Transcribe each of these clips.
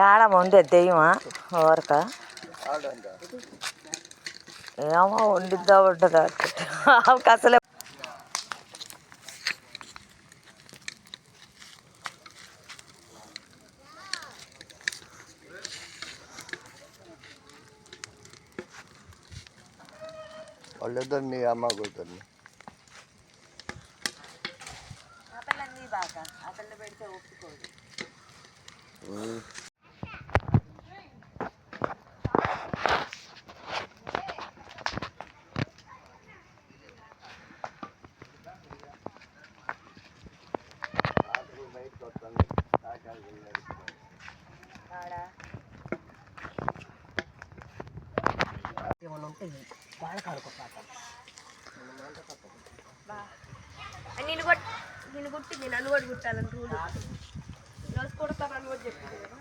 ఏడ వండే దెయ్యమా ఓరక ఏమో వండిద్దా ఉండదా ఆమెకు అసలే వాళ్ళిద్దరు నీ అమ్మ కూతుర్ని నేను కొట్టి నేను కుట్టింది నేను కూడా కుట్టాలని రూల్ రోజు కుడతానని కూడా చెప్పింది కదా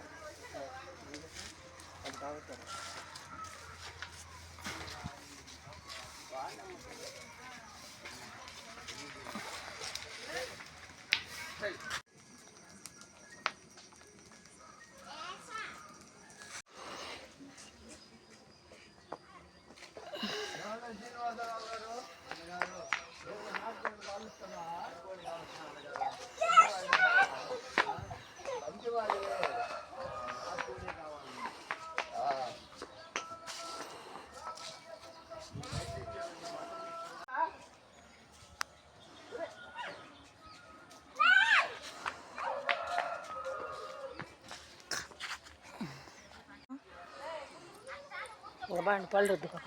బాండి పళ్ళు రుద్దుకో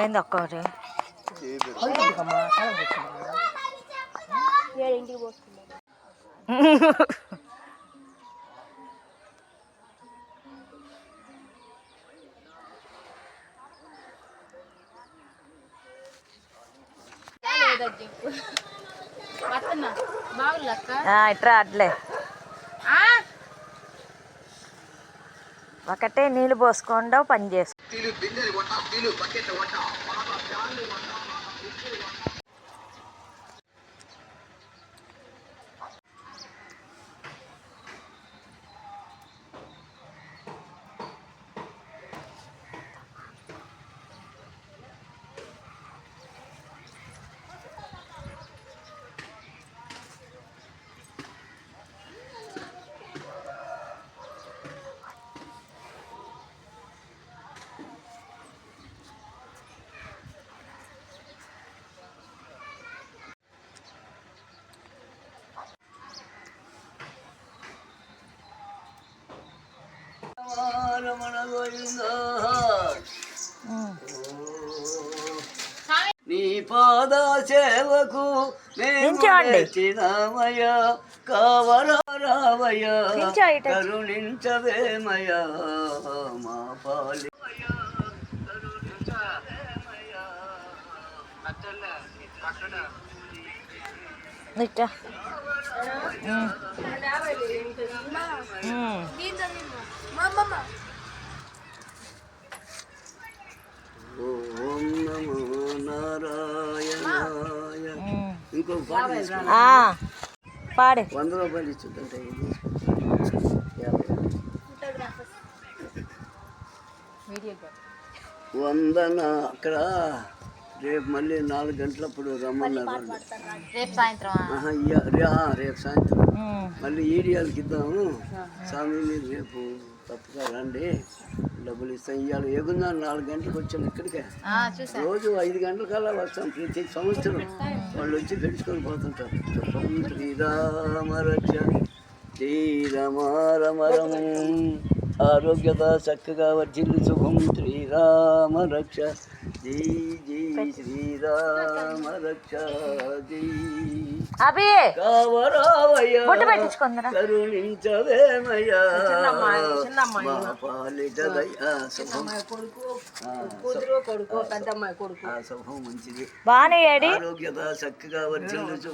ఏంది ఒక్కటి ఇట్రా అట్లే. ఒకటే నీళ్ళు పోసుకోండా పని చేసుకో నీ పాద సేవకు మేము నించోండి. తెచ్చినామయ కావరావయ నించో ఇటు. కరుణించవేమయ మా పాలి ఓం నమో పాడు. వంద రూపాయలు ఇచ్చుంటే యాభై వందన అక్కడ రేపు మళ్ళీ నాలుగు గంటలప్పుడు రమ్మన్నారు. రేపు సాయంత్రం రేపు సాయంత్రం. మళ్ళీ ఈడియాలకి ఇద్దాము. స్వామి మీరు రేపు తప్పగా రండి. డబ్బులు ఇస్తాం. ఇవాళ ఎగుందా నాలుగు గంటలకు వచ్చాను ఇక్కడికే. రోజు ఐదు గంటల కల్లా వస్తాం ప్రతి సంవత్సరం. వాళ్ళు వచ్చి పెంచుకొని పోతుంటారు. శుభం శ్రీరామ రక్ష శ్రీరమారమరము ఆరోగ్యత చక్కగా వర్ధిల్లు. శుభం శ్రీరామ రక్ష జై జై శ్రీరామ రక్ష జై. అభి! కావరావయ్యా బొట్టు పెట్టించుకుందరా. కరుణించవేమయ్యా. మా పాలిట దయా శుభం. ఆ, కూతురు కొడుకు పెద్దమ్మాయి కొడుకు. ఆ శుభం మంచిది. బాగానే ఏడి? ఆరోగ్యత చక్కగా వర్ధిల్లుచు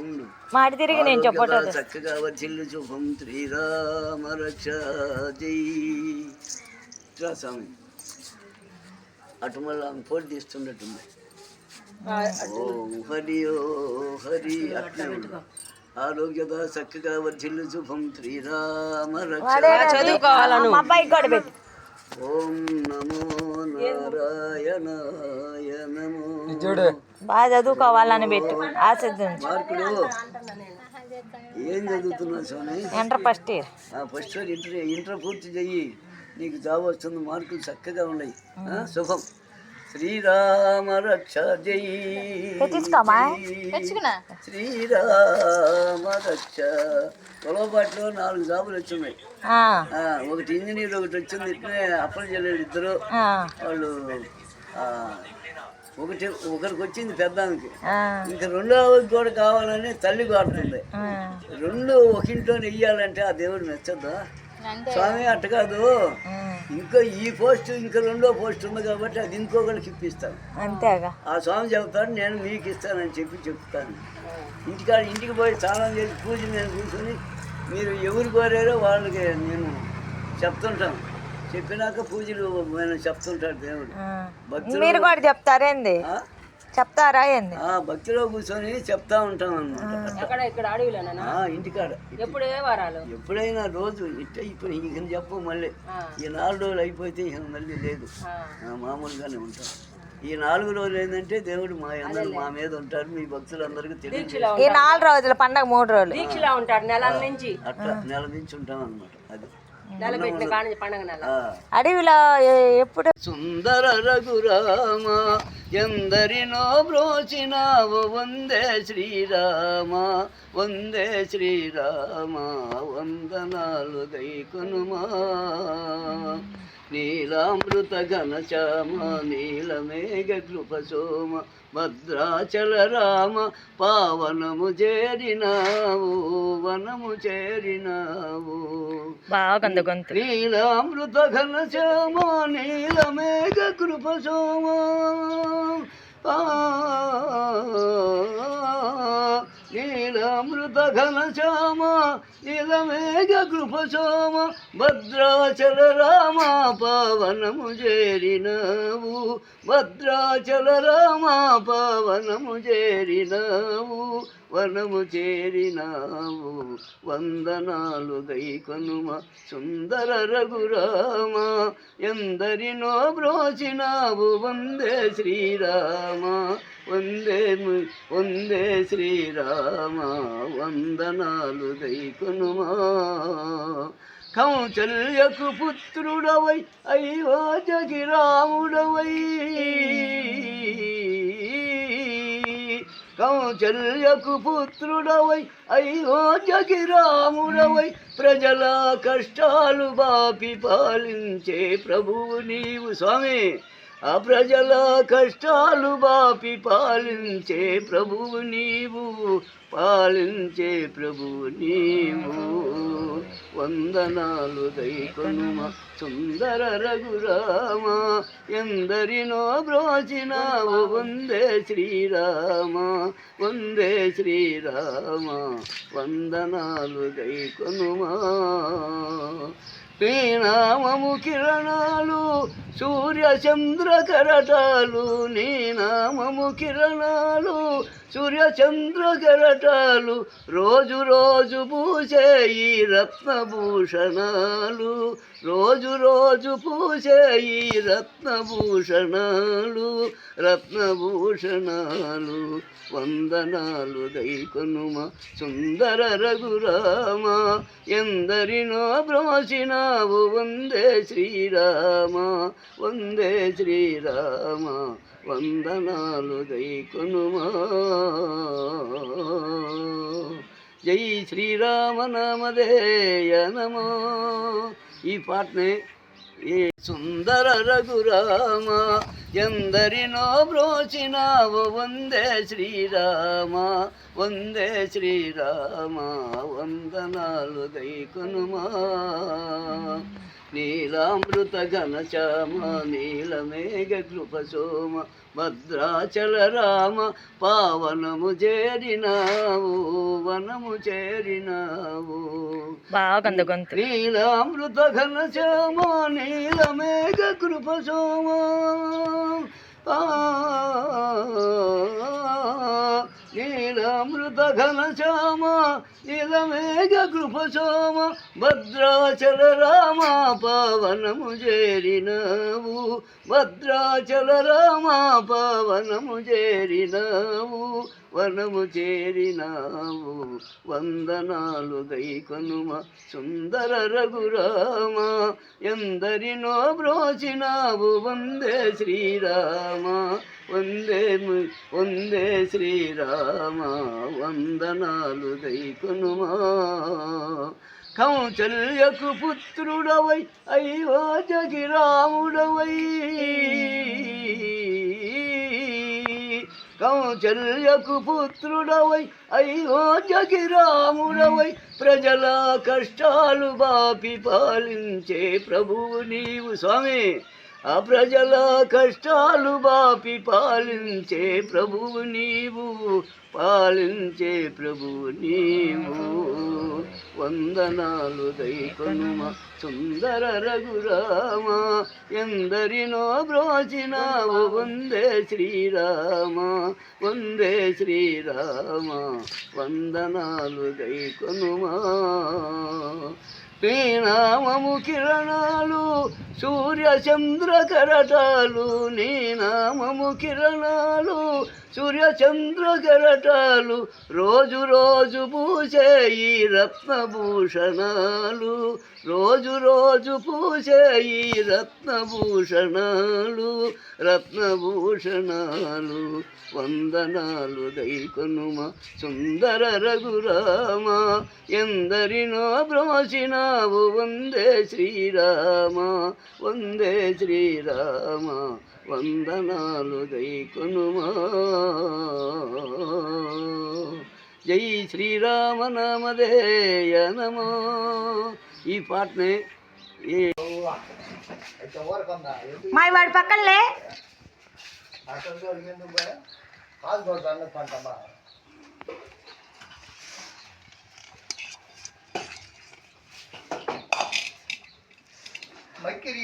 ఉండు. మాటి తిరిగి నేను చెప్పట చక్కగా వర్ధిల్లు శుభం. శ్రీరామ రక్ష జై. స్వామి. అటు మళ్ళీ ఆమె పోటీ తీస్తున్నట్టుంది ఓం హరి ఓ హరి అట్లే ఆరోగ్యత చక్కగా వర్ధిల్లు శుభం శ్రీరామ రక్ష. ఓం నమో నారాయణాయ నమో బాగా చదువుకోవాలని పెట్టు. ఆశిద్దించు మార్కులు? ఏం చదువుతున్నావు స్వామి? Inter first year first year inter inter పూర్తి చెయ్యి. నీకు జాబ్ వస్తుంది మార్కులు చక్కగా ఉన్నాయి. శుభం. శ్రీరామ రక్ష జై? శ్రీరామ రక్ష పొలపాట్లో నాలుగు జాబులు వచ్చినాయి. ఒకటి ఇంజనీర్ ఒకటి వచ్చింది అప్పల చెల్లెలు ఇద్దరు. ఆ, వాళ్ళు ఒకటి ఒకరికి వచ్చింది పెద్దానికి. ఆ, ఇంకా రెండవది కూడా కావాలని తల్లి కోరుతుంది. ఆ. రెండు ఒక ఇంట్లో నెయ్యాలంటే ఆ దేవుడు మెచ్చద్దా? స్వామి అట్ట కాదు. ఇంకా ఈ పోస్ట్ ఇంకా రెండో పోస్ట్ ఉంది కాబట్టి అది ఇంకొకరికి ఇప్పిస్తాను అంతేగా ఆ స్వామి చెబుతాడు నేను మీకు ఇస్తానని చెప్పి చెప్తాను. ఇంటికాడ ఇంటికి పోయి స్నానం చేసి పూజ నేను కూర్చొని మీరు ఎవరు కోరారో వాళ్ళకి నేను చెప్తుంటాను. చెప్పినాక పూజలు నేను చెప్తుంటాడు దేవుడు. మీరు కూడా చెప్తారేంది? చెప్తారా ఏంది? ఆ భక్తిలో కూర్చొని చెప్తా ఉంటాం అనమాట ఇక్కడ అడవిలోనా ఇంటికాడ ఎప్పుడు వారాలు? ఎప్పుడైనా రోజు ఇట్ట ఇప్పుడు ఇక చెప్పు మళ్ళీ. ఈ నాలుగు రోజులు అయిపోతే ఇక మళ్ళీ లేదు. ఆ, మామూలుగానే ఉంటాం. ఈ నాలుగు రోజులు ఏంటంటే దేవుడు మా అందరూ మా మీద ఉంటారు. మీ భక్తులందరికీ తెలియదు ఈ నాలుగు రోజుల పండగ మూడు రోజులు. దీక్షలా ఉంటాడు నెలల నుంచి. అట్లా నెల నుంచి ఉంటాం అనమాట అది. నెల. నెల. అడవిలో ఎప్పుడు? సుందర రఘురామ ఎందరినో బ్రోచినావు వందే శ్రీరామ వందే శ్రీరామ వందనాలు గైకొనుమా నీలామృత ఘనశ్యామ నీలమేఘ కృప సోమ భద్రాచల రామ పావనము చేరినావు వనము చేరినావు. నీలామృత ఘన శ్యామ నీలమేఘ కృప సోమ నీలామృత ఘన శ్యామ నీలమేఘ కృప సోమ భద్రాచల రామ పవనము చేరినవు. భద్రాచల రామా పవనము చేరినావు వనము చేరినావు. వందనాలు గైకొనుమ సుందర రఘురామ ఎందరినో బ్రోచినావు. వందే శ్రీరామ వందే వందే శ్రీరామ. వందనాలు గైకొనుమా కౌచల్యకు పుత్రుడవై అయ్యో జగిరాముడవై. కౌచల్యకు పుత్రుడవై అయ్యో జగిరాముడవై. ప్రజల కష్టాలు బాపి పాలించే ప్రభువు నీవు స్వామి. ఆ ప్రజల కష్టాలు బాపి పాలించే ప్రభువు నీవు పాలించే ప్రభువు నీవు. వందనాలు దైకొనుమ సుందర రఘురామ ఎందరినో బ్రోచినావు వందే శ్రీరామ వందే శ్రీరామ. వందనాలు దైకొనుమా నీనామము కిరణాలు సూర్య చంద్ర కరటాలు నీనామము కిరణాలు సూర్య చంద్ర కరటాలు రోజు రోజు పూసే ఈ రత్నభూషణాలు. రోజు రోజు పూసే ఈ రత్నభూషణాలు. రత్నభూషణాలు వందనాలు దైకొనుమ సుందర రఘురామ. ఎందరినో బ్రోచినావు వందే శ్రీరామ వందే శ్రీరామ వందనాలు దైకొనుమా జై శ్రీరామ నామధేయ నమో. ఈ పాటని ఏ సుందర రఘురామ ఎందరినో బ్రోచినావు వందే శ్రీరామ వందే శ్రీరామ వందనాలు దైకొనుమా నీలామృత ఘనశ్యామ నీలమేఘ కృప సోమ భద్రాచల రామ పావనము చేరినావు వనము చేరినావు. నీలామృత ఘన శ్యామ నీలమేఘ కృప సోమ ఆ, నీలామృత ఘన శ్యామ నీలమేఘ కృప సోమ భద్రాచల రామ పవనము చేరినవు. భద్రాచల రామా పవనము చేరినావు వనము చేరినావు. వందనాలు గైకొనుమ సుందర రఘురామ ఎందరినో బ్రోచినావు. వందే శ్రీరామ వందే వందే శ్రీరామ వందనాలు గైకొనుమా. కౌచల్యకు పుత్రుడవై అయ్యో జగిరాముడవై. కౌచల్యకు పుత్రుడవై అయ్యో జగిరాముడవై. ప్రజల కష్టాలు బాపి పాలించే ప్రభువు నీవు స్వామి. ఆ ప్రజల కష్టాలు బాపి పాలించే ప్రభువు నీవు పాలించే ప్రభువు నీవు. వందనాలు దైకొనుమ సుందర రఘురామ ఎందరినో బ్రోచినావు వందే శ్రీరామ వందే శ్రీరామ. వందనాలు దైకొనుమా నామము కిరణాలు సూర్య చంద్ర కరటాలు నీ నామము కిరణాలు సూర్య చంద్ర కరటాలు రోజు రోజు పూసే ఈ రత్నభూషణాలు రోజు రోజు పూసే ఈ రత్నభూషణాలు రత్నభూషణాలు వందనాలు దైకొనుమ సుందర రఘురామ ఎందరినో బ్రోచినావు వందే శ్రీరామ వందే శ్రీరామ వందనాలు దైకొనుమా జై శ్రీరామ నామధేయ నమో. ఈ పాటని ఈ మా వాడి పక్కనలే. కాదు పంటమ్మా మక్కిరి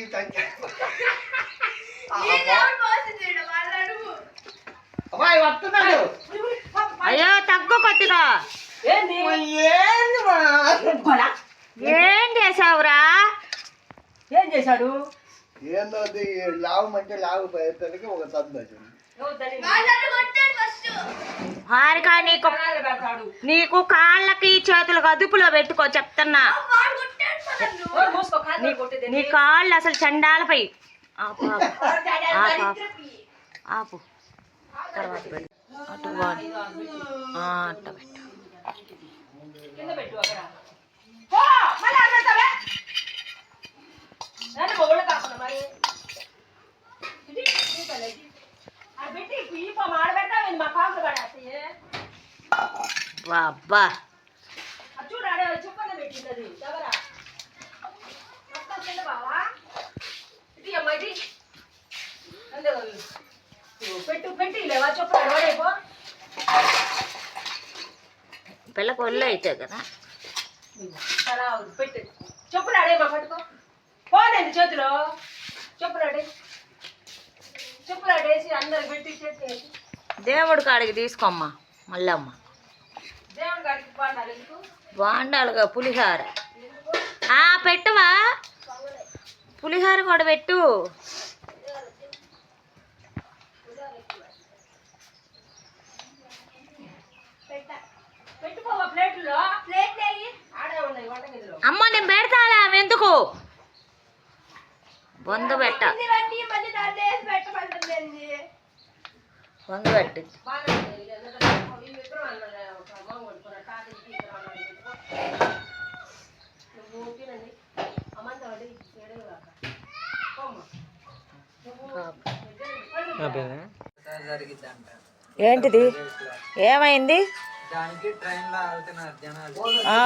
అమ్మాయి వస్తున్నాడు అయ్యో తగ్గు కొద్దిగా ఏం చేసావురా ఏం చేశాడు ఏందో లావు అంటే లావు పోయేసరికి ఒక దాన్ని హారిక నీకు నీకు కాళ్ళకి చేతులకు అదుపులో పెట్టుకో చెప్తున్నా. నీ కాళ్ళు అసలు చండాలపై. ఆపు తర్వాత పెట్టు అటు అట్ట పెట్టు కింద పెట్టు అక్కడ పో మళ్ళీ అక్కడ పెడతావే నన్ను మొగుళ్ళు కాకుండా మరి ఇది, ఇది తల్లి, ఇది. అది పెట్టి ఈ పో మాడ పెడతావేంది మా కాకులు పడేస్తాయి బాబా అది చూడు ఆడే చుక్కన పెట్టింది అది ఎవరా మొత్తం కింద బావా ఇది అమ్మ ఇది అంతే కదా. ఇదిగో పెట్టు పెట్టి లేవా చెప్పు అడవడైపో పిల్లకు ఒళ్ళు అయితే కదా. అలా ఉంది, పెట్టు చెప్పులు ఆడేమా పట్టుకో పోనండి చేతిలో చెప్పు రాడే చెప్పు రాడేసి అందరు పెట్టి చేతి వేసి దేవుడి కాడికి తీసుకోమ్మా మళ్ళీ దేవుడి బాండాలుగా పులిహార. ఆ పెట్టువా? పులిహార కూడా పెట్టు. అమ్మ నేను పెడతాలే ఆమె ఎందుకు? బొందు పెట్ట. బొందు పెట్టి. ఏంటిది? ఏమైంది? దానికి ట్రైన్లో వెళ్తున్నారు జనాలు. ఆ,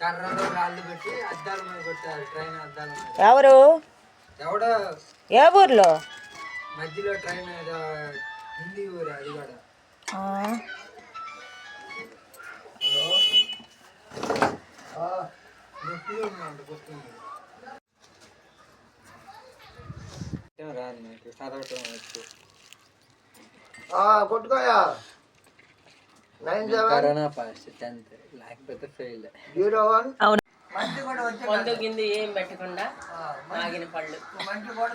కర్రలో రాళ్ళు పెట్టి అద్దాల మీద కొట్టారు ట్రైన్ అద్దాల ఎవరు? ఎవడో? ఏ ఊర్లో? మధ్యలో ట్రైన్ హిందీ ఊరు అది కూడా. కొట్టుకోయా nine seven corona pass tenth లేకపోతే ఫెయిల్ జీరో వన్ అవును. మంచి కూడా వచ్చే మందు గింది ఏం పెట్టకుండా ఆగిన పళ్ళు. మంచి కూడా